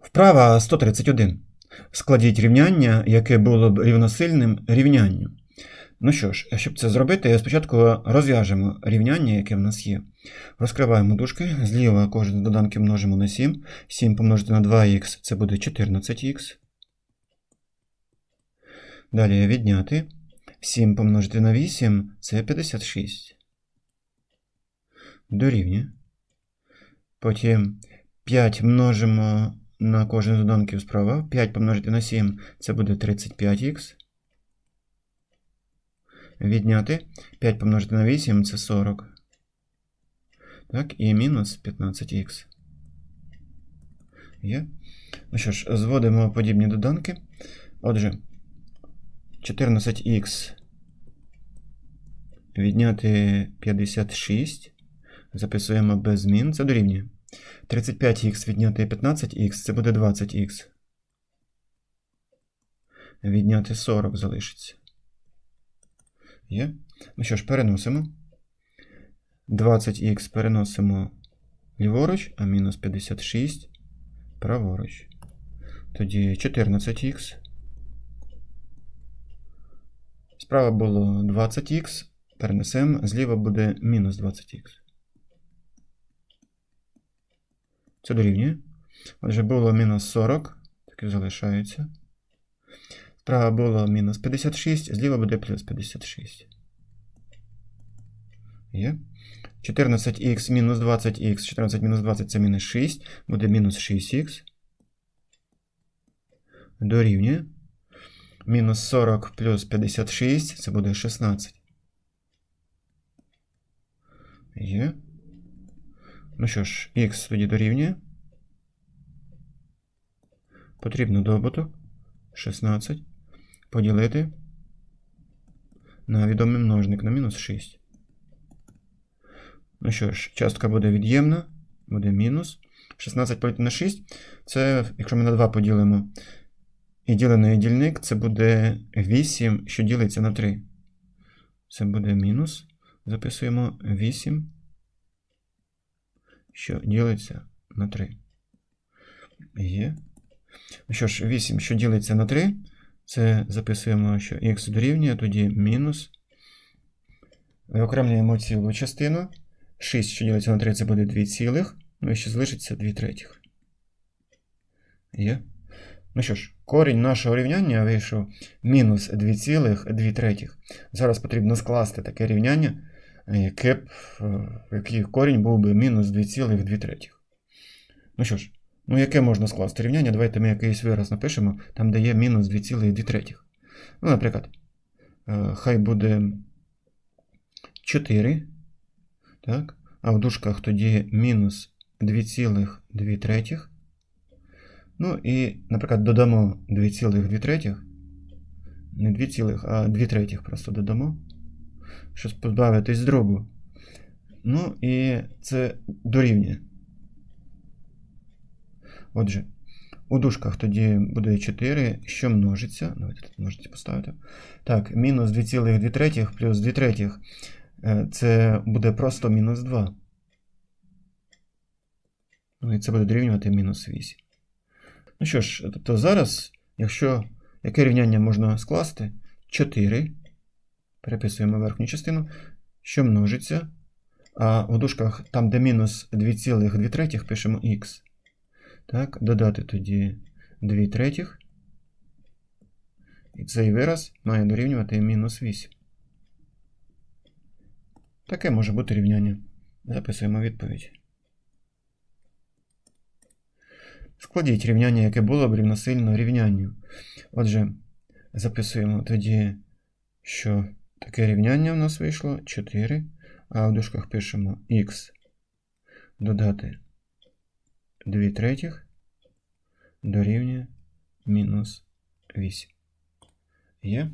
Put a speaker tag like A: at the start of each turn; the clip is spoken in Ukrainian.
A: Вправа 131. Складіть рівняння, яке було б рівносильним рівнянню. Ну що ж, щоб це зробити, спочатку розв'яжемо рівняння, яке в нас є. Розкриваємо дужки. Зліва кожен з доданків множимо на 7. 7 помножити на 2х це буде 14х. Далі відняти. 7 помножити на 8 це 56. Дорівнює. Потім 5 множимо на кожен з доданків справа. 5 помножити на 7 це буде 35х. Відняти 5 помножити на 8 це 40. Так, і мінус 15х. Є. Ну що ж, зводимо подібні доданки. Отже, 14х відняти 56. Записуємо без змін. Це дорівнює. 35х відняти 15х це буде 20х. Відняти 40 залишиться. Є. Ну що ж, переносимо. 20х переносимо ліворуч, а мінус 56 праворуч. Тоді 14х. Справа було 20х. Перенесемо, зліва буде мінус 20х. Це дорівнює. Отже, було мінус 40, так і залишається. Справа було мінус 56, зліва буде плюс 56. Є. 14х мінус 20х, 14 мінус 20 це мінус 6, буде мінус 6х. Дорівнює. Мінус 40 плюс 56, це буде 16. Є. Ну що ж, х тоді дорівнює. Потрібно добуток 16 поділити на відомий множник на мінус 6. Ну що ж, частка буде від'ємна, буде мінус. 16 поділити на 6. Це, якщо ми на 2 поділимо і ділений дільник, це буде 8, що ділиться на 3. Це буде мінус. Записуємо 8 що ділиться на 3. Є. Ну що ж, 8, що ділиться на 3, це записуємо, що х дорівнює, тоді мінус. Виокремлюємо цілу частину. 6, що ділиться на 3, це буде 2 цілих. Ну і ще залишиться 2 третіх. Є. Ну що ж, корінь нашого рівняння вийшов мінус 2 цілих 2 третіх. Зараз потрібно скласти таке рівняння яке б, е, який корінь був би мінус 2,2 третіх. Ну що ж, ну яке можна скласти рівняння? Давайте ми якийсь вираз напишемо, там де є мінус 2,2 третіх. Ну, наприклад, е, хай буде 4. Так? А в дужках тоді мінус 2,2 третіх. Ну і, наприклад, додамо 2,2 третіх. Не 2, а 2 третіх просто додамо щоб позбавитись дробу. Ну, і це дорівнює. Отже, у дужках тоді буде 4, що множиться. Давайте тут можете поставити. Так, мінус 2,2 третіх плюс 2 третіх. е, Це буде просто мінус 2. Ну і це буде дорівнювати мінус 8. Ну що ж, тобто зараз, якщо яке рівняння можна скласти? 4. Переписуємо верхню частину, що множиться. А у дужках, там, де мінус 2,2 третіх, пишемо х. Так, додати тоді 2 третіх. І цей вираз має дорівнювати мінус 8. Таке може бути рівняння. Записуємо відповідь. Складіть рівняння, яке було б рівносильно рівнянню. Отже, записуємо тоді, що Таке рівняння в нас вийшло 4, а в дужках пишемо х додати 2 третіх дорівнює мінус 8. Є?